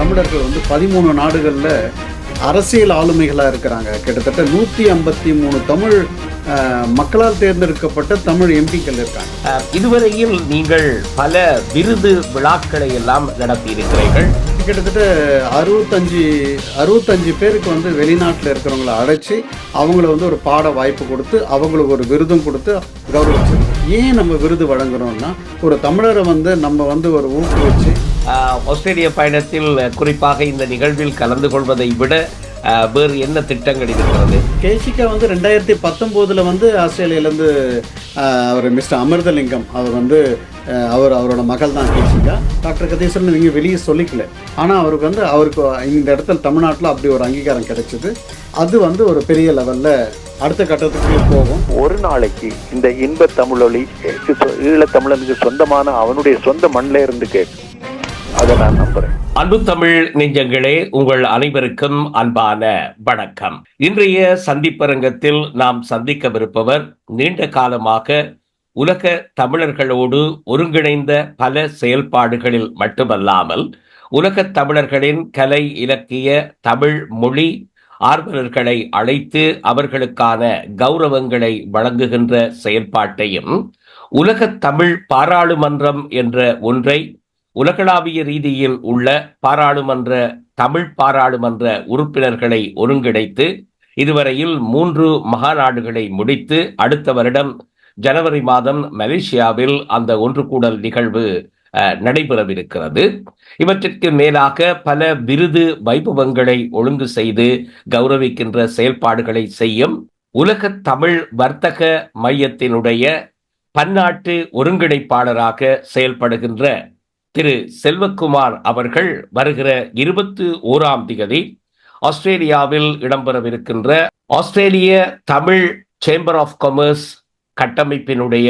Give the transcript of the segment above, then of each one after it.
தமிழர்கள் வந்து பதிமூணு நாடுகளில் அரசியல் ஆளுமைகளாக இருக்கிறாங்க. கிட்டத்தட்ட நூற்றி ஐம்பத்தி மூணு தமிழ் மக்களால் தேர்ந்தெடுக்கப்பட்ட தமிழ் எம்பிக்கள் இருக்காங்க. இதுவரையில் நீங்கள் பல விருது விழாக்களை எல்லாம் நடத்தியிருக்கிறீர்கள். கிட்டத்தட்ட அறுபத்தஞ்சு அறுபத்தஞ்சு பேருக்கு வந்து வெளிநாட்டில் இருக்கிறவங்கள அழைச்சி அவங்கள வந்து ஒரு பாட வாய்ப்பு கொடுத்து அவங்களுக்கு ஒரு விருதும் கொடுத்து கௌரவிச்சு ஏன் நம்ம விருது வழங்குறோம்னா ஒரு தமிழரை வந்து நம்ம வந்து ஒரு ஊக்குவிச்சு ஆஸ்திரேலிய பயணத்தில் குறிப்பாக இந்த நிகழ்வில் கலந்து கொள்வதை விட வேறு என்ன திட்டங்கள் இருக்கிறது கேசிகா வந்து ரெண்டாயிரத்தி பத்தொம்போதில் வந்து ஆஸ்திரேலியாலேருந்து அவர் மிஸ்டர் அமிர்தலிங்கம் அவர் வந்து அவர் அவரோட மகள் தான் கேசிகா. டாக்டர் கதீஸ்வரன் நீங்கள் வெளியே சொல்லிக்கல. ஆனால் அவருக்கு வந்து அவருக்கு இந்த இடத்துல தமிழ்நாட்டில் அப்படி ஒரு அங்கீகாரம் கிடைச்சிது. அது வந்து ஒரு பெரிய லெவலில் அடுத்த கட்டத்துக்கு போகும். ஒரு நாளைக்கு இந்த இன்ப தமிழொலி ஈழத்தமிழனுக்கு சொந்தமான அவனுடைய சொந்த மண்ணில இருந்து கேட்கும். அதை நான் நம்புறேன். அன்பு தமிழ் நெஞ்சங்களே உங்கள் அனைவருக்கும் அன்பான வணக்கம். இன்றைய சந்திப்பரங்கத்தில் நாம் சந்திக்கவிருப்பவர் நீண்ட காலமாக உலக தமிழர்களோடு ஒருங்கிணைந்த பல செயல்பாடுகளில் மட்டுமல்லாமல் உலக தமிழர்களின் கலை இலக்கிய தமிழ் மொழி ஆர்வலர்களை அழைத்து அவர்களுக்கான கௌரவங்களை வழங்குகின்ற செயல்பாட்டையும் உலக தமிழ் பாராளுமன்றம் என்ற ஒன்றை உலகளாவிய ரீதியில் உள்ள பாராளுமன்ற தமிழ் பாராளுமன்ற உறுப்பினர்களை ஒருங்கிணைத்து இதுவரையில் மூன்று மகாநாடுகளை முடித்து அடுத்த வருடம் ஜனவரி மாதம் மலேசியாவில் அந்த ஒன்று கூடல் நிகழ்வு அஹ், நடைபெறவிருக்கிறது. இவற்றிற்கு மேலாக பல விருது வைபவங்களை ஒழுங்கு செய்து கௌரவிக்கின்ற செயல்பாடுகளை செய்யும் உலக தமிழ் வர்த்தக மையத்தினுடைய பன்னாட்டு ஒருங்கிணைப்பாளராக செயல்படுகின்ற திரு செல்வக்குமார் அவர்கள் வருகிற இருபத்து ஓராம் திகதி ஆஸ்திரேலியாவில் இடம்பெறவிருக்கின்ற ஆஸ்திரேலிய தமிழ் சேம்பர் ஆஃப் காமர்ஸ் கட்டமைப்பினுடைய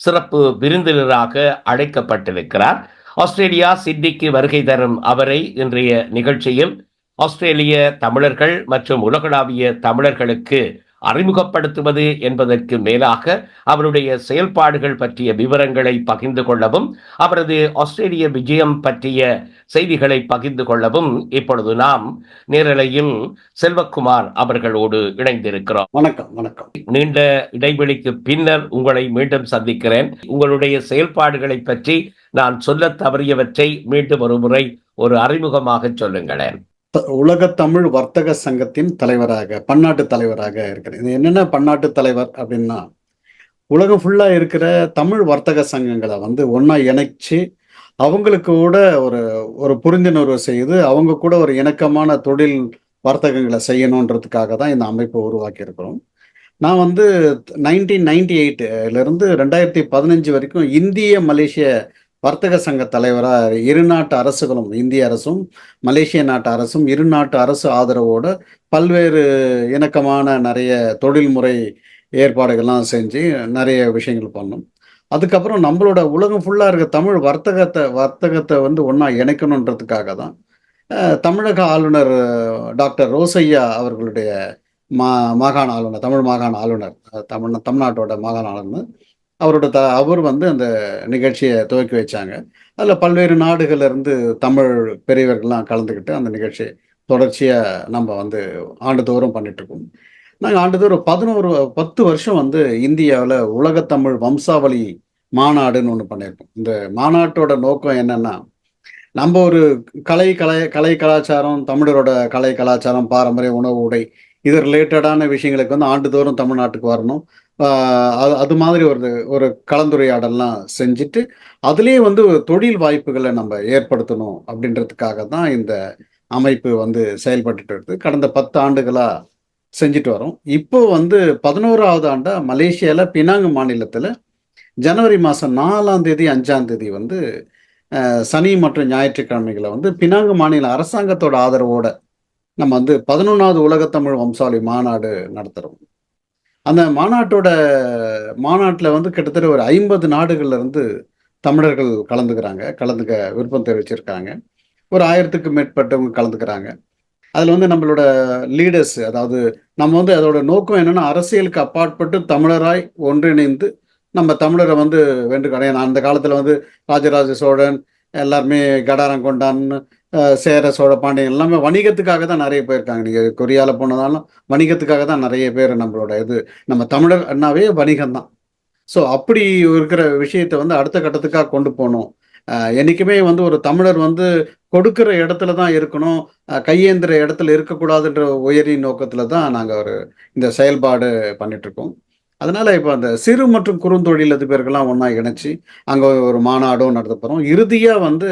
சிறப்பு விருந்தினராக அழைக்கப்பட்டிருக்கிறார். ஆஸ்திரேலியா சிட்னிக்கு வருகை தரும் அவரை இன்றைய நிகழ்ச்சியில் ஆஸ்திரேலிய தமிழர்கள் மற்றும் உலகளாவிய தமிழர்களுக்கு அறிமுகப்படுத்துவது என்பதற்கு மேலாக அவருடைய செயல்பாடுகள் பற்றிய விவரங்களை பகிர்ந்து கொள்ளவும் அவரது ஆஸ்திரேலிய விஜயம் பற்றிய செய்திகளை பகிர்ந்து கொள்ளவும் இப்பொழுது நாம் நேரலையில் செல்வக்குமார் அவர்களோடு இணைந்திருக்கிறோம். வணக்கம் வணக்கம். நீண்ட இடைவெளிக்கு பின்னர் உங்களை மீண்டும் சந்திக்கிறேன். உங்களுடைய செயல்பாடுகளை பற்றி நான் சொல்ல தவறியவற்றை மீண்டும் ஒரு முறை ஒரு அறிமுகமாக சொல்லுங்களேன். உலக தமிழ் வர்த்தக சங்கத்தின் தலைவராக பன்னாட்டு தலைவராக இருக்கிறேன். இது என்னென்ன பன்னாட்டு தலைவர் அப்படின்னா உலகம் ஃபுல்லா இருக்கிற தமிழ் வர்த்தக சங்கங்களை வந்து ஒன்றா இணைச்சு அவங்களுக்கு கூட ஒரு ஒரு புரிந்துணர்வு செய்து அவங்க கூட ஒரு இணக்கமான தொழில் வர்த்தகங்களை செய்யணுன்றதுக்காக தான் இந்த அமைப்பை உருவாக்கியிருக்கிறோம். நான் வந்து நைன்டீன் நைன்டி இருந்து ரெண்டாயிரத்தி பதினஞ்சு வரைக்கும் இந்திய மலேசிய வர்த்தக சங்க தலைவராக இரு நாட்டு அரசுகளும் இந்திய அரசும் மலேசிய நாட்டு அரசும் இரு நாட்டு அரசு ஆதரவோட பல்வேறு இணக்கமான நிறைய தொழில்முறை ஏற்பாடுகள்லாம் செஞ்சு நிறைய விஷயங்கள் பண்ணோம். அதுக்கப்புறம் நம்மளோட உலகம் ஃபுல்லாக இருக்க தமிழ் வர்த்தகத்தை வர்த்தகத்தை வந்து ஒன்றா இணைக்கணுன்றதுக்காக தான் தமிழக ஆளுநர் டாக்டர் ரோசையா அவர்களுடைய மா மாகாண ஆளுநர் தமிழ் மாகாண ஆளுநர் தமிழ் தமிழ்நாட்டோட மாகாண ஆளுநர் அவரோட த அவர் வந்து அந்த நிகழ்ச்சியை துவக்கி வச்சாங்க. அதில் பல்வேறு நாடுகள்ல இருந்து தமிழ் பெரியவர்கள்லாம் கலந்துக்கிட்டு அந்த நிகழ்ச்சியை தொடர்ச்சியாக நம்ம வந்து ஆண்டுதோறும் பண்ணிட்டுருக்கோம். நாங்கள் ஆண்டுதோறும் பதினோரு பத்து வருஷம் வந்து இந்தியாவில் உலகத்தமிழ் வம்சாவளி மாநாடுன்னு ஒன்று பண்ணியிருக்கோம். இந்த மாநாட்டோட நோக்கம் என்னென்னா நம்ம ஒரு கலை கலை கலை கலாச்சாரம் தமிழரோட கலை கலாச்சாரம் பாரம்பரிய உணவு உடை இது ரிலேட்டடான விஷயங்களுக்கு வந்து ஆண்டுதோறும் தமிழ்நாட்டுக்கு வரணும். அது அது மாதிரி ஒரு ஒரு கலந்துரையாடல்லாம் செஞ்சுட்டு அதுலேயே வந்து தொழில் வாய்ப்புகளை நம்ம ஏற்படுத்தணும் அப்படின்றதுக்காக தான் இந்த அமைப்பு வந்து செயல்பட்டுட்டு வருது கடந்த பத்து ஆண்டுகளாக செஞ்சுட்டு வரோம். இப்போ வந்து பதினோராவது ஆண்டாக மலேசியாவில் பினாங்கு மாநிலத்தில் ஜனவரி மாதம் நாலாம் தேதி அஞ்சாம் தேதி வந்து சனி மற்றும் ஞாயிற்றுக்கிழமைகளை வந்து பினாங்கு மாநில அரசாங்கத்தோட ஆதரவோட நம்ம வந்து பதினொன்றாவது உலகத்தமிழ் வம்சாவளி மாநாடு நடத்துகிறோம் அந்த மாநாட்டோட மாநாட்டில் வந்து கிட்டத்தட்ட ஒரு ஐம்பது நாடுகள்ல இருந்து தமிழர்கள் கலந்துக்கிறாங்க கலந்துக்க விருப்பம் தெரிவிச்சிருக்காங்க. ஒரு ஆயிரத்துக்கு மேற்பட்டவங்க கலந்துக்கிறாங்க. அதில் வந்து நம்மளோட லீடர்ஸ் அதாவது நம்ம வந்து அதோட நோக்கம் என்னன்னா அரசியலுக்கு அப்பாற்பட்டு தமிழராய் ஒன்றிணைந்து நம்ம தமிழரை வந்து வென்று கிடையாது அந்த காலத்தில் வந்து ராஜராஜ சோழன் எல்லாருமே கடாரம் கொண்டான்னு சேர சோழ பாண்டியன் எல்லாமே வணிகத்துக்காக தான் நிறைய போயிருக்காங்க நீங்கள் கொரியாவில் போனதாலும் வணிகத்துக்காக தான் நிறைய பேர் நம்மளோட இது நம்ம தமிழர் அண்ணாவே வணிகம் தான். ஸோ அப்படி இருக்கிற விஷயத்தை வந்து அடுத்த கட்டத்துக்காக கொண்டு போகணும். என்றைக்குமே வந்து ஒரு தமிழர் வந்து கொடுக்கிற இடத்துல தான் இருக்கணும். கையேந்திர இடத்துல இருக்கக்கூடாதுன்ற உயரிய நோக்கத்தில் தான் நாங்கள் ஒரு இந்த செயல்பாடு பண்ணிட்டு இருக்கோம். அதனால இப்போ அந்த சிறு மற்றும் குறுந்தொழில் அதிபர்கள்லாம் ஒன்றா இணைச்சி அங்கே ஒரு மாநாடும் நடத்த போகிறோம் இறுதியாக வந்து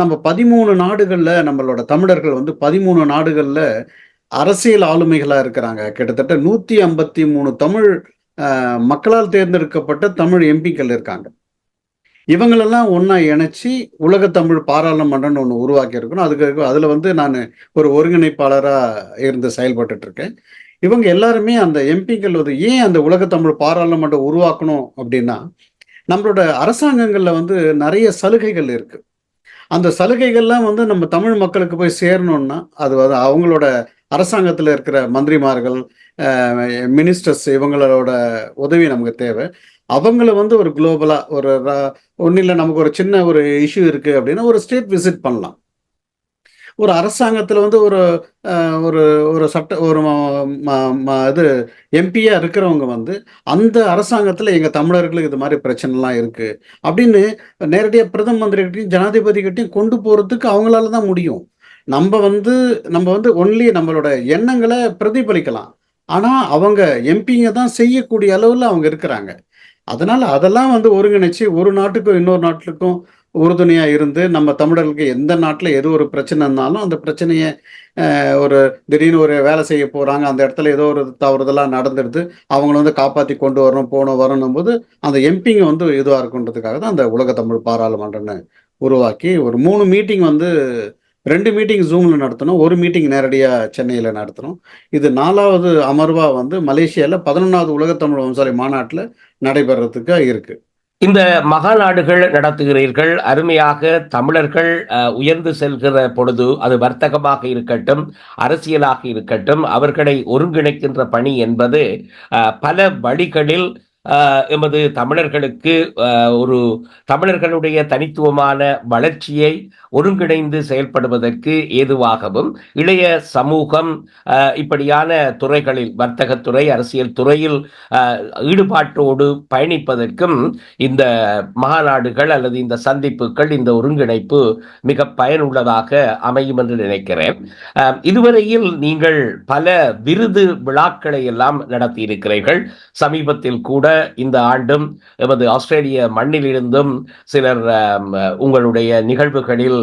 நம்ம பதிமூணு நாடுகளில் நம்மளோட தமிழர்கள் வந்து பதிமூணு நாடுகளில் அரசியல் ஆளுமைகளாக இருக்கிறாங்க. கிட்டத்தட்ட நூற்றி ஐம்பத்தி மூணு தமிழ் மக்களால் தேர்ந்தெடுக்கப்பட்ட தமிழ் எம்பிக்கள் இருக்காங்க. இவங்களெல்லாம் ஒன்றா இணைச்சி உலக தமிழ் பாராளுமன்றம்னு ஒன்று உருவாக்கி இருக்கணும் அதுக்கு அதில் வந்து நான் ஒரு ஒருங்கிணைப்பாளராக இருந்து செயல்பட்டுட்டு இருக்கேன். இவங்க எல்லாருமே அந்த எம்பிக்கள் வந்து ஏன் அந்த உலகத்தமிழ் பாராளுமன்றம் உருவாக்கணும் அப்படின்னா நம்மளோட அரசாங்கங்களில் வந்து நிறைய சலுகைகள் இருக்கு. அந்த சலுகைகள்லாம் வந்து நம்ம தமிழ் மக்களுக்கு போய் சேரணும்னா அது வந்து அவங்களோட அரசாங்கத்தில் இருக்கிற மந்திரிமார்கள் மினிஸ்டர்ஸ் இவங்களோட உதவி நமக்கு தேவை. அவங்கள வந்து ஒரு குளோபலாக ஒரு ஒன்றும் இல்லை நமக்கு ஒரு சின்ன ஒரு இஷ்யூ இருக்குது அப்படின்னா ஒரு ஸ்டேட் விசிட் பண்ணலாம். ஒரு அரசாங்கத்தில் வந்து ஒரு ஒரு ஒரு சட்ட ஒரு இது எம்பியாக இருக்கிறவங்க வந்து அந்த அரசாங்கத்தில் எங்கள் தமிழர்களுக்கு இது மாதிரி பிரச்சனைலாம் இருக்குது அப்படின்னு நேரடியாக பிரதம மந்திரிகிட்டையும் ஜனாதிபதிகிட்டையும் கொண்டு போகிறதுக்கு அவங்களால தான் முடியும். நம்ம வந்து நம்ம வந்து ஒன்லி நம்மளோட எண்ணங்களை பிரதிபலிக்கலாம். ஆனால் அவங்க எம்பிங்க தான் செய்யக்கூடிய அளவில் அவங்க இருக்கிறாங்க. அதனால் அதெல்லாம் வந்து ஒருங்கிணைச்சு ஒரு நாட்டுக்கும் இன்னொரு நாட்டுக்கும் உறுதுணையாக இருந்து நம்ம தமிழர்களுக்கு எந்த நாட்டில் எது ஒரு பிரச்சனை இருந்தாலும் அந்த பிரச்சனையை ஒரு திடீர்னு ஒரு வேலை செய்ய போகிறாங்க அந்த இடத்துல ஏதோ ஒரு தவறுதலாக நடந்துடுது அவங்கள வந்து காப்பாற்றி கொண்டு வரணும் போகணும் வரணும் போது அந்த எம்பிங்க வந்து இதுவாக இருக்குன்றதுக்காக தான் அந்த உலக தமிழ் பாராளுமன்றம்னு உருவாக்கி ஒரு மூணு மீட்டிங் வந்து ரெண்டு மீட்டிங் ஜூமில் நடத்தணும் ஒரு மீட்டிங் நேரடியாக சென்னையில் நடத்தணும். இது நாலாவது அமர்வாக வந்து மலேசியாவில் பதினொன்றாவது உலகத்தமிழ் வம்சாலை மாநாட்டில் நடைபெறத்துக்கு இருக்குது இந்த மகாநாடுகள் நடத்துகிறீர்கள் அருமையாக தமிழர்கள் அஹ், உயர்ந்து செல்கிற பொழுது அது வர்த்தகமாக இருக்கட்டும் அரசியலாக இருக்கட்டும் அவர்களை ஒருங்கிணைக்கின்ற பணி என்பது பல வழிகளில் எமது தமிழர்களுக்கு ஒரு தமிழர்களுடைய தனித்துவமான வளர்ச்சியை ஒருங்கிணைந்து செயல்படுவதற்கு ஏதுவாகவும் இளைய சமூகம் இப்படியான துறைகளில் வர்த்தகத்துறை அரசியல் துறையில் ஈடுபாட்டோடு பயணிப்பதற்கும் இந்த மாநாடுகள் அல்லது இந்த சந்திப்புகள் இந்த ஒருங்கிணைப்பு மிக பயனுள்ளதாக அமையும் என்று நினைக்கிறேன். இதுவரையில் நீங்கள் பல விருது விழாக்களை எல்லாம் நடத்தி இருக்கிறீர்கள் சமீபத்தில் கூட இந்த ஆண்டும் எமது ஆஸ்திரேலிய மண்ணிலிருந்தும் சிலர் உங்களுடைய நிகழ்வுகளில்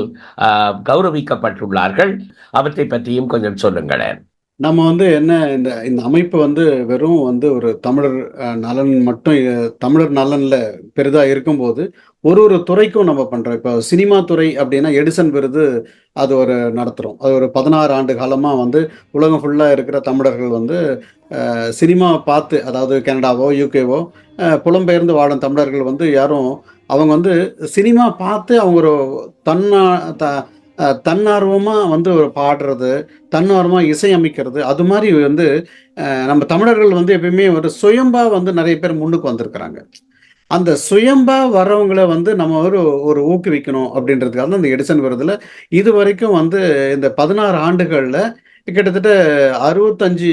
கௌரவிக்கப்பட்டுள்ளார்கள். அவற்றை பற்றியும் கொஞ்சம் சொல்லுங்களேன். நம்ம வந்து என்ன இந்த இந்த அமைப்பு வந்து வெறும் வந்து ஒரு தமிழர் நலன் மட்டும் தமிழர் நலனில் பெரிதாக இருக்கும்போது ஒரு ஒரு துறைக்கும் நம்ம பண்ணுறோம் இப்போ சினிமா துறை அப்படின்னா எடிசன் விருது அது ஒரு நடத்துகிறோம் அது ஒரு பதினாறு ஆண்டு காலமாக வந்து உலகம் ஃபுல்லாக இருக்கிற தமிழர்கள் வந்து சினிமா பார்த்து அதாவது கனடாவோ யூகேவோ புலம்பெயர்ந்து வாழும் தமிழர்கள் வந்து யாரும் அவங்க வந்து சினிமா பார்த்து அவங்க ஒரு தன்னா த தன்னார்வமாக வந்து ஒரு பாடுறது தன்னார்வமாக இசையமைக்கிறது அது மாதிரி வந்து நம்ம தமிழர்கள் வந்து எப்பயுமே ஒரு சுயம்பா வந்து நிறைய பேர் முன்னுக்கு வந்திருக்கிறாங்க. அந்த சுயம்பா வர்றவங்கள வந்து நம்ம ஒரு ஒரு ஊக்குவிக்கணும் அப்படின்றதுக்காக தான் இந்த எடிசன் விருதுல இது வரைக்கும் வந்து இந்த பதினாறு ஆண்டுகளில் கிட்டத்தட்ட அறுபத்தஞ்சு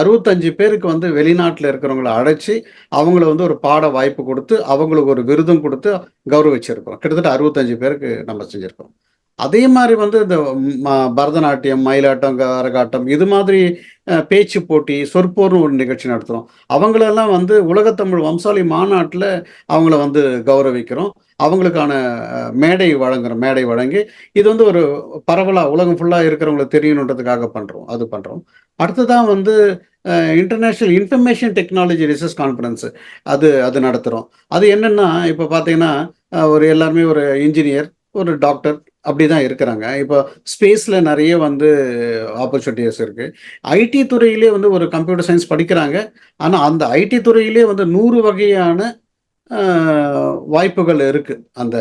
அறுபத்தஞ்சு பேருக்கு வந்து வெளிநாட்டில் இருக்கிறவங்கள அழைச்சி அவங்கள வந்து ஒரு பாட வாய்ப்பு கொடுத்து அவங்களுக்கு ஒரு விருதும் கொடுத்து கௌரவிச்சிருக்கிறோம். கிட்டத்தட்ட அறுபத்தஞ்சு பேருக்கு நம்ம செஞ்சுருக்கோம் அதே மாதிரி வந்து இந்த பரதநாட்டியம் மயிலாட்டம் கரகாட்டம் இது மாதிரி பேச்சு போட்டி சொற்போர்னு ஒரு நிகழ்ச்சி நடத்துகிறோம் அவங்களெல்லாம் வந்து உலகத்தமிழ் வம்சாலி மாநாட்டில் அவங்கள வந்து கௌரவிக்கிறோம். அவங்களுக்கான மேடை வழங்குறோம் மேடை வழங்கி இது வந்து ஒரு பரவலாக உலகம் ஃபுல்லாக இருக்கிறவங்களுக்கு தெரியணுன்றதுக்காக பண்ணுறோம் அது பண்ணுறோம் அடுத்ததான் வந்து international information technology research conference அது அது நடத்துகிறோம் அது என்னென்னா இப்போ பார்த்தீங்கன்னா ஒரு எல்லாருமே ஒரு இன்ஜினியர் ஒரு டாக்டர் அப்படி தான் இருக்கிறாங்க. இப்போ ஸ்பேஸில் நிறைய வந்து ஆப்பர்ச்சுனிட்டிஸ் இருக்குது ஐடி துறையிலே வந்து ஒரு கம்ப்யூட்டர் சயின்ஸ் படிக்கிறாங்க. ஆனால் அந்த ஐடி துறையிலே வந்து நூறு வகையான வாய்ப்புகள் இருக்குது அந்த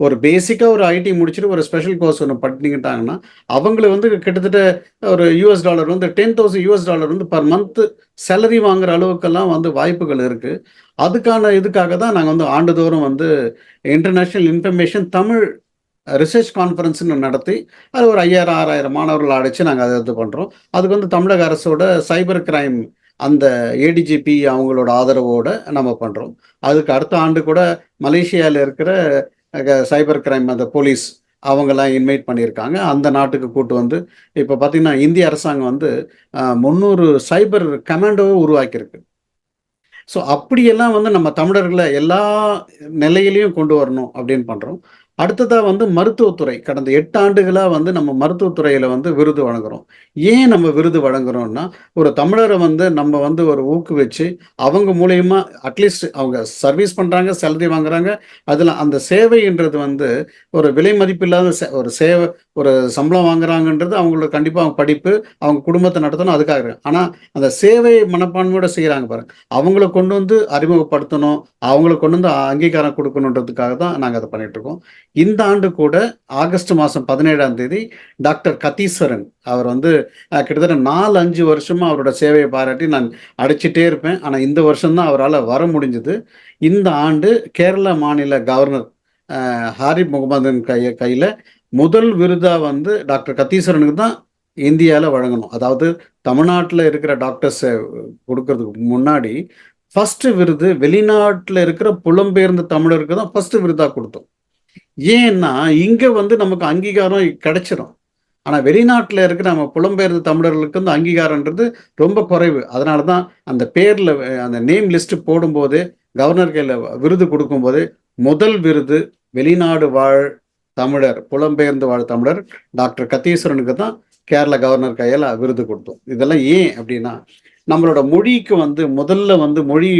ஒரு பேசிக்காக ஒரு ஐடி முடிச்சுட்டு ஒரு ஸ்பெஷல் கோர்ஸ் ஒன்று பண்ணிக்கிட்டாங்கன்னா அவங்கள வந்து கிட்டத்தட்ட ஒரு யூஎஸ் டாலர் வந்து டென் தௌசண்ட் யூஎஸ் டாலர் வந்து பர் மந்த்து சேலரி வாங்குற அளவுக்கெல்லாம் வந்து வாய்ப்புகள் இருக்குது அதுக்கான இதுக்காக தான் நாங்கள் வந்து ஆண்டுதோறும் வந்து இன்டர்நேஷ்னல் இன்ஃபர்மேஷன் தமிழ் ரிசர்ச் கான்ஃபரன்ஸ்னு நடத்தி அது ஒரு ஐயாயிரம் ஆறாயிரம் மாணவர்கள் அடைச்சு நாங்கள் அதை இது பண்ணுறோம் அதுக்கு வந்து தமிழக அரசோட சைபர் கிரைம் அந்த ஏடிஜிபி அவங்களோட ஆதரவோட நம்ம பண்ணுறோம் அதுக்கு அடுத்த ஆண்டு கூட மலேசியாவில் இருக்கிற சைபர் கிரைம் அந்த போலீஸ் அவங்கெல்லாம் இன்வைட் பண்ணியிருக்காங்க. அந்த நாட்டுக்கு கூட்டு வந்து இப்போ பார்த்தீங்கன்னா இந்திய அரசாங்கம் வந்து முந்நூறு சைபர் கமாண்டோவை உருவாக்கியிருக்கு. ஸோ அப்படியெல்லாம் வந்து நம்ம தமிழர்களை எல்லா நிலையிலையும் கொண்டு வரணும் அப்படின்னு பண்ணுறோம் அடுத்ததாக வந்து மருத்துவத்துறை கடந்த எட்டு ஆண்டுகளாக வந்து நம்ம மருத்துவத்துறையில் வந்து விருது வழங்குறோம். ஏன் நம்ம விருது வழங்குறோம்னா ஒரு தமிழரை வந்து நம்ம வந்து ஒரு ஊக்குவிச்சு அவங்க மூலயமா அட்லீஸ்ட் அவங்க சர்வீஸ் பண்ணுறாங்க சேலரி வாங்குறாங்க. அதில் அந்த சேவைன்றது வந்து ஒரு விலை மதிப்பில்லாத சே- ஒரு சேவை ஒரு சம்பளம் வாங்குறாங்கன்றது அவங்களுக்கு கண்டிப்பாக அவங்க படிப்பு அவங்க குடும்பத்தை நடத்தணும் அதுக்காக. ஆனால் அந்த சேவை மனப்பான்மையோட செய்கிறாங்க பாருங்க. அவங்கள கொண்டு வந்து அறிமுகப்படுத்தணும் அவங்கள கொண்டு வந்து அங்கீகாரம் கொடுக்கணுன்றதுக்காக தான் நாங்கள் அதை பண்ணிட்டு இருக்கோம். இந்த ஆண்டு கூட ஆகஸ்ட் மாதம் பதினேழாம் தேதி டாக்டர் கத்தீஸ்வரன். அவர் வந்து கிட்டத்தட்ட நாலு அஞ்சு வருஷமாக அவரோட சேவையை பாராட்டி நான் அடிச்சிட்டே இருப்பேன். ஆனால் இந்த வருஷம்தான் அவரால் வர முடிஞ்சது. இந்த ஆண்டு கேரள மாநில கவர்னர் அஹ், ஹாரிப் முகமதன் கைய கையில் முதல் விருதா வந்து டாக்டர் கத்தீஸ்வரனுக்கு தான் இந்தியாவில் வழங்கணும். அதாவது தமிழ்நாட்டில் இருக்கிற டாக்டர்ஸை கொடுக்கறதுக்கு முன்னாடி ஃபஸ்ட்டு விருது வெளிநாட்டில் இருக்கிற புலம்பெயர்ந்த தமிழருக்கு தான் ஃபஸ்ட்டு விருதாக கொடுத்தோம். ஏன்னா இங்க வந்து நமக்கு அங்கீகாரம் கிடைச்சிரும். ஆனா வெளிநாட்டுல இருக்கிற நம்ம புலம்பெயர்ந்த தமிழர்களுக்கு வந்து அங்கீகாரம்ன்றது ரொம்ப குறைவு. அதனால தான் அந்த பேர்ல அந்த நேம் லிஸ்ட் போடும்போது கவர்னர் கையில் விருது கொடுக்கும்போது முதல் விருது வெளிநாடு வாழ் தமிழர் புலம்பெயர்ந்து வாழ் தமிழர் டாக்டர் கத்தீஸ்வரனுக்கு தான் கேரள கவர்னர் கையில் விருது கொடுத்தோம். இதெல்லாம் ஏன் அப்படின்னா நம்மளோட மொழிக்கு வந்து முதல்ல வந்து மொழி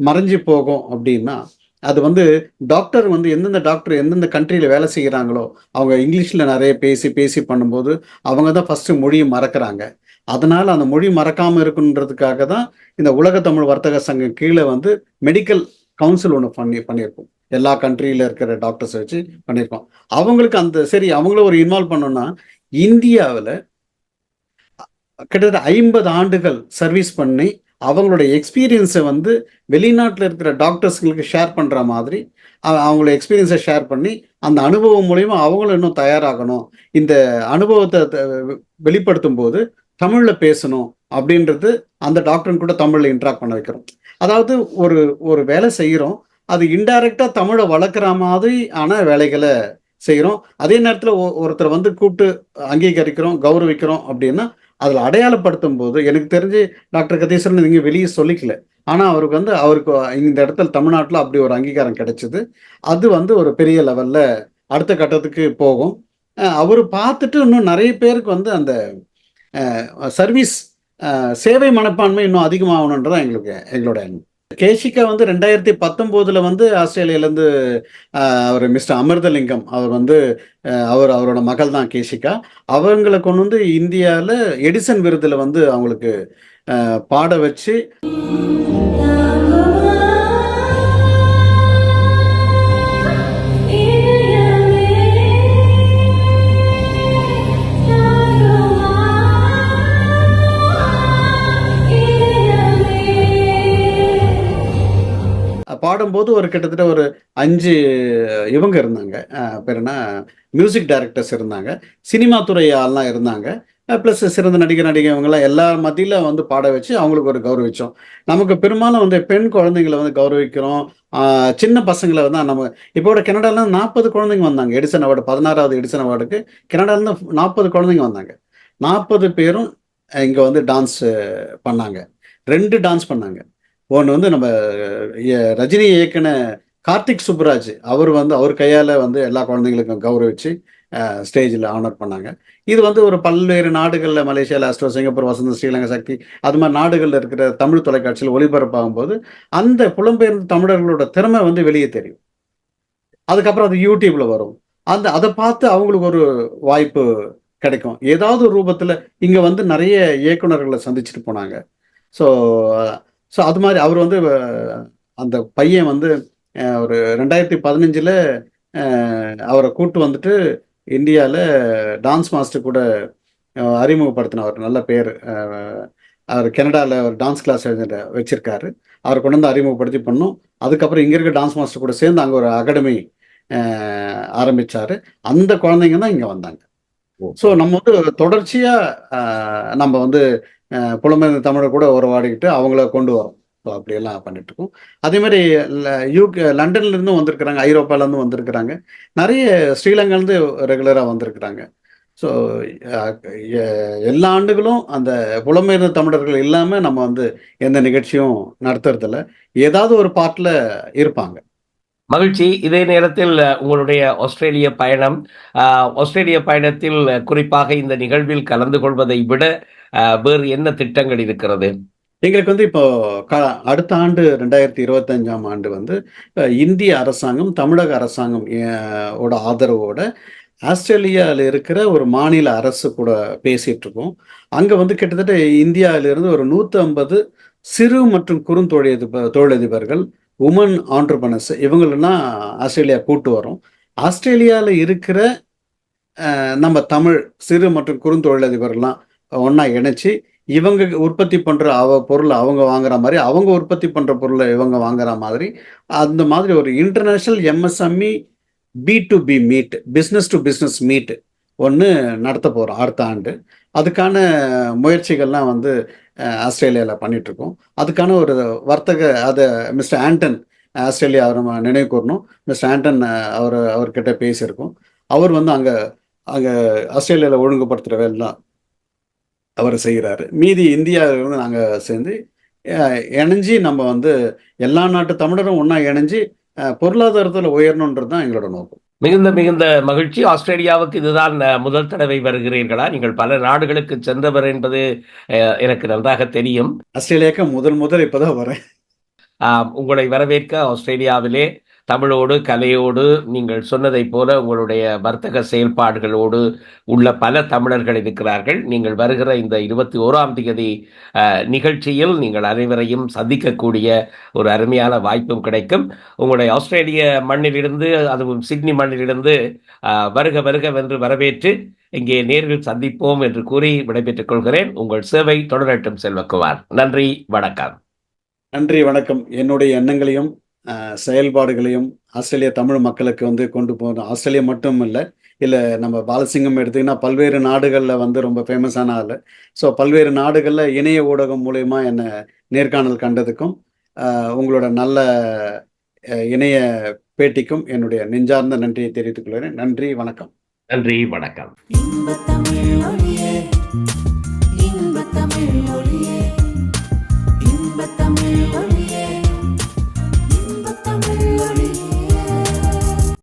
மறைஞ்சு போகும் அப்படின்னா அது வந்து டாக்டர் வந்து எந்தெந்த டாக்டர் எந்தெந்த கண்ட்ரியில் வேலை செய்கிறாங்களோ அவங்க இங்கிலீஷில் நிறைய பேசி பேசி பண்ணும்போது அவங்க தான் ஃபஸ்ட்டு மொழியை மறக்கிறாங்க. அதனால் அந்த மொழி மறக்காமல் இருக்குன்றதுக்காக தான் இந்த உலக தமிழ் வர்த்தக சங்கம் கீழே வந்து மெடிக்கல் கவுன்சில் ஒன்று பண்ணி பண்ணியிருக்கோம். எல்லா கண்ட்ரியில் இருக்கிற டாக்டர்ஸ் வச்சு பண்ணியிருக்கோம். அவங்களுக்கு அந்த சரி அவங்கள ஒரு இன்வால்வ் பண்ணோம்னா இந்தியாவில் கிட்டத்தட்ட ஐம்பது ஆண்டுகள் சர்வீஸ் பண்ணி அவங்களுடைய எக்ஸ்பீரியன்ஸை வந்து வெளிநாட்டில் இருக்கிற டாக்டர்ஸ்களுக்கு ஷேர் பண்ணுற மாதிரி அவங்களோட எக்ஸ்பீரியன்ஸை ஷேர் பண்ணி அந்த அனுபவம் மூலயமா அவங்களும் இன்னும் தயாராகணும். இந்த அனுபவத்தை த- வெளிப்படுத்தும் போது தமிழில் பேசணும் அப்படின்றது அந்த டாக்டர் கூட தமிழில் இன்ட்ராக்ட் பண்ண வைக்கிறோம். அதாவது ஒரு ஒரு வேலை செய்கிறோம் அது இன்டைரக்டாக தமிழை வளர்க்குற மாதிரி ஆன வேலைகளை செய்கிறோம். அதே நேரத்தில் ஒருத்தரை வந்து கூப்பிட்டு அங்கீகரிக்கிறோம் கௌரவிக்கிறோம் அப்படின்னா அதில் அடையாளப்படுத்தும் போது எனக்கு தெரிஞ்சு டாக்டர் கதீஸ்வரன் நீங்கள் வெளியே சொல்லிக்கல. ஆனால் அவருக்கு வந்து அவருக்கு இந்த இடத்துல தமிழ்நாட்டில் அப்படி ஒரு அங்கீகாரம் கிடைச்சிது. அது வந்து ஒரு பெரிய லெவலில் அடுத்த கட்டத்துக்கு போகும். அவர் பார்த்துட்டு இன்னும் நிறைய பேருக்கு வந்து அந்த சர்வீஸ் சேவை மனப்பான்மை இன்னும் அதிகமாகணுன்றதான் எங்களுக்கு எங்களோட எண்ணம். கேஷிகா வந்து ரெண்டாயிரத்தி பத்தொம்போதில் வந்து ஆஸ்திரேலியாலேருந்து அவர் மிஸ்டர் அமிர்தலிங்கம் அவர் வந்து அவர் அவரோட மகள் தான் கேஷிகா. அவங்கள கொண்டு வந்து இந்தியாவில் எடிசன் விருதில் வந்து அவங்களுக்கு பாட வச்சு பாடும்போது ஒரு கிட்டத்தட்ட ஒரு அஞ்சு இவங்க இருந்தாங்க. அஹ், பேர் என்ன? மியூசிக் டைரக்டர்ஸ் இருந்தாங்க. சினிமா துறையாலாம் இருந்தாங்க. ப்ளஸ் சிறந்த நடிகர் நடிகை இவங்கெல்லாம் எல்லா மத்தியில் வந்து பாட வச்சு அவங்களுக்கு ஒரு கௌரவிச்சோம். நமக்கு பெரும்பாலும் வந்து பெண் குழந்தைங்களை வந்து கௌரவிக்கிறோம். ஆஹ், சின்ன பசங்களை வந்து நம்ம இப்போ கனடால நாற்பது குழந்தைங்க வந்தாங்க. எடிசன் அவார்டு பதினாறாவது எடிசன் அவார்டுக்கு கனடாலேருந்து நாற்பது குழந்தைங்க வந்தாங்க. நாற்பது பேரும் இங்கே வந்து டான்ஸ் பண்ணாங்க. ரெண்டு டான்ஸ் பண்ணாங்க. ஒன்று வந்து நம்ம ரஜினி இயக்குன கார்த்திக் சுப்புராஜ் அவர் வந்து அவர் கையால் வந்து எல்லா குழந்தைங்களுக்கும் கௌரவிச்சு ஸ்டேஜில் ஆனர் பண்ணாங்க. இது வந்து ஒரு பல்வேறு நாடுகளில் மலேசியாவில் லாஸ்டோ சிங்கப்பூர் வசந்த ஸ்ரீலங்கா சக்தி அது மாதிரி நாடுகளில் இருக்கிற தமிழ் தொலைக்காட்சியில் ஒளிபரப்பாகும் போது அந்த புலம்பெயர்ந்த தமிழர்களோட திறமை வந்து வெளியே தெரியும். அதுக்கப்புறம் அது யூடியூப்ல வரும். அந்த அதை பார்த்து அவங்களுக்கு ஒரு வாய்ப்பு கிடைக்கும். ஏதாவது ஒரு ரூபத்தில் இங்கே வந்து நிறைய இயக்குனர்களை சந்திச்சுட்டு போனாங்க. ஸோ ஸோ அது மாதிரி அவர் வந்து அந்த பையன் வந்து ஒரு ரெண்டாயிரத்தி பதினஞ்சில் அவரை கூட்டு வந்துட்டு இந்தியாவில் டான்ஸ் மாஸ்டர் கூட அறிமுகப்படுத்தினவர். நல்ல பேர். அவர் கனடாவில் ஒரு டான்ஸ் கிளாஸ் வச்சிருக்காரு. அவரை கொண்டு வந்து அறிமுகப்படுத்தி பண்ணோம். அதுக்கப்புறம் இங்கே இருக்க டான்ஸ் மாஸ்டர் கூட சேர்ந்து அங்கே ஒரு அகாடமி ஆரம்பிச்சாரு. அந்த குழந்தைங்க தான் இங்கே வந்தாங்க. ஸோ நம்ம வந்து தொடர்ச்சியாக நம்ம வந்து புலம்பெயர்ந்த தமிழர் கூட உறவாடிக்கிட்டு அவங்கள கொண்டு வரோம். ஸோ அப்படியெல்லாம் பண்ணிட்டு இருக்கோம் அதே மாதிரி யூகே லண்டன்லேருந்தும் வந்திருக்கிறாங்க ஐரோப்பாலேருந்து வந்திருக்கிறாங்க. நிறைய ஸ்ரீலங்காலேருந்து ரெகுலராக வந்திருக்கிறாங்க. ஸோ எல்லா ஆண்டுகளும் அந்த புலம்பெயர்ந்த தமிழர்கள் இல்லாமல் நம்ம வந்து எந்த நிகழ்ச்சியும் நடத்துறதில்ல. ஏதாவது ஒரு பார்ட்டில் இருப்பாங்க. மகிழ்ச்சி. இதே நேரத்தில் உங்களுடைய ஆஸ்திரேலிய பயணம். ஆஸ்திரேலிய பயணத்தில் குறிப்பாக இந்த நிகழ்வில் கலந்து கொள்வதை விட வேறு என்ன திட்டங்கள் இருக்கிறது? எங்களுக்கு வந்து இப்போ க அடுத்த ஆண்டு ரெண்டாயிரத்தி இருபத்தஞ்சாம் ஆண்டு வந்து இந்திய அரசாங்கம் தமிழக அரசாங்கம் ஓட ஆதரவோட ஆஸ்திரேலியாவில் இருக்கிற ஒரு மாநில அரசு கூட பேசிட்டு இருக்கோம். அங்கே வந்து கிட்டத்தட்ட இந்தியாவிலிருந்து ஒரு நூற்றி ஐம்பது சிறு மற்றும் குறுந்தொழிலதிபர் தொழிலதிபர்கள் உமன் ஆண்டர்பனர்ஸ் இவங்களெல்லாம் ஆஸ்திரேலியா கூட்டு வரோம். ஆஸ்திரேலியாவில் இருக்கிற நம்ம தமிழ் சிறு மற்றும் குறுந்தொழிலதிபர்லாம் ஒன்றா இணைச்சி இவங்க உற்பத்தி பண்ணுற அவ பொருளை அவங்க வாங்குற மாதிரி அவங்க உற்பத்தி பண்ணுற பொருளை இவங்க வாங்குற மாதிரி அந்த மாதிரி ஒரு international MSME B to B meet business to business meet ஒன்று நடத்த போகிறோம் அடுத்த ஆண்டு. அதுக்கான முயற்சிகள்லாம் வந்து ஆஸ்திரேலியாவில் பண்ணிகிட்ருக்கோம் அதுக்கான ஒரு வர்த்தக அதை மிஸ்டர் ஆண்டன் ஆஸ்திரேலியா அவர் நம்ம நினைவு கூறணும். மிஸ்டர் ஆண்டன் அவர் அவர்கிட்ட பேசியிருக்கோம். அவர் வந்து அங்கே அங்கே ஆஸ்திரேலியாவில் ஒழுங்குபடுத்துகிற வேலைலாம் அவர் செய்கிறாரு. மீதி இந்தியாவிலிருந்து நாங்கள் சேர்ந்து இணைஞ்சு நம்ம வந்து எல்லா நாட்டு தமிழரும் ஒன்றா இணைஞ்சு பொருளாதாரத்தில் உயரணுன்றது தான் எங்களோட நோக்கம். மிகுந்த மிகுந்த மகிழ்ச்சி. ஆஸ்திரேலியாவுக்கு இதுதான் முதல் தடவை வருகிறீர்களா? நீங்கள் பல நாடுகளுக்கு சென்றவர் என்பது எனக்கு நன்றாக தெரியும். ஆஸ்திரேலியாவுக்கு முதல் முதல் இப்போ தான் வரேன் உங்களை வரவேற்க ஆஸ்திரேலியாவிலே தமிழோடு கலையோடு நீங்கள் சொன்னதைப் போல உங்களுடைய வர்த்தக செயல்பாடுகளோடு உள்ள பல தமிழர்கள் இருக்கிறார்கள். நீங்கள் வருகிற இந்த இருபத்தி ஓராம் தேதி நிகழ்ச்சியில் நீங்கள் அனைவரையும் சந்திக்கக்கூடிய ஒரு அருமையான வாய்ப்பும் கிடைக்கும். உங்களுடைய ஆஸ்திரேலிய மண்ணிலிருந்து அதுவும் சிட்னி மண்ணிலிருந்து வருக வருக வென்று வரவேற்று இங்கே நேரில் சந்திப்போம் என்று கூறி விடைபெற்றுக் கொள்கிறேன். உங்கள் சேவை தொடரட்டும் செல்வக்குமார். நன்றி வணக்கம். நன்றி வணக்கம். என்னுடைய எண்ணங்களையும் செயல்பாடுகளையும் ஆஸ்திரேலிய தமிழ் மக்களுக்கு வந்து கொண்டு போகணும் ஆஸ்திரேலியா மட்டும் இல்லை இல்லை நம்ம பாலசிங்கம் எடுத்தீங்கன்னா பல்வேறு நாடுகளில் வந்து ரொம்ப ஃபேமஸான ஆள். ஸோ பல்வேறு நாடுகளில் இணைய ஊடகம் மூலயமா என்னை நேர்காணல் கண்டதுக்கும் உங்களோட நல்ல இணைய பேட்டிக்கும் என்னுடைய நெஞ்சார்ந்த நன்றியை தெரிவித்துக் கொள்கிறேன். நன்றி வணக்கம். நன்றி வணக்கம். இன்பத் தமிழ் ஒளியே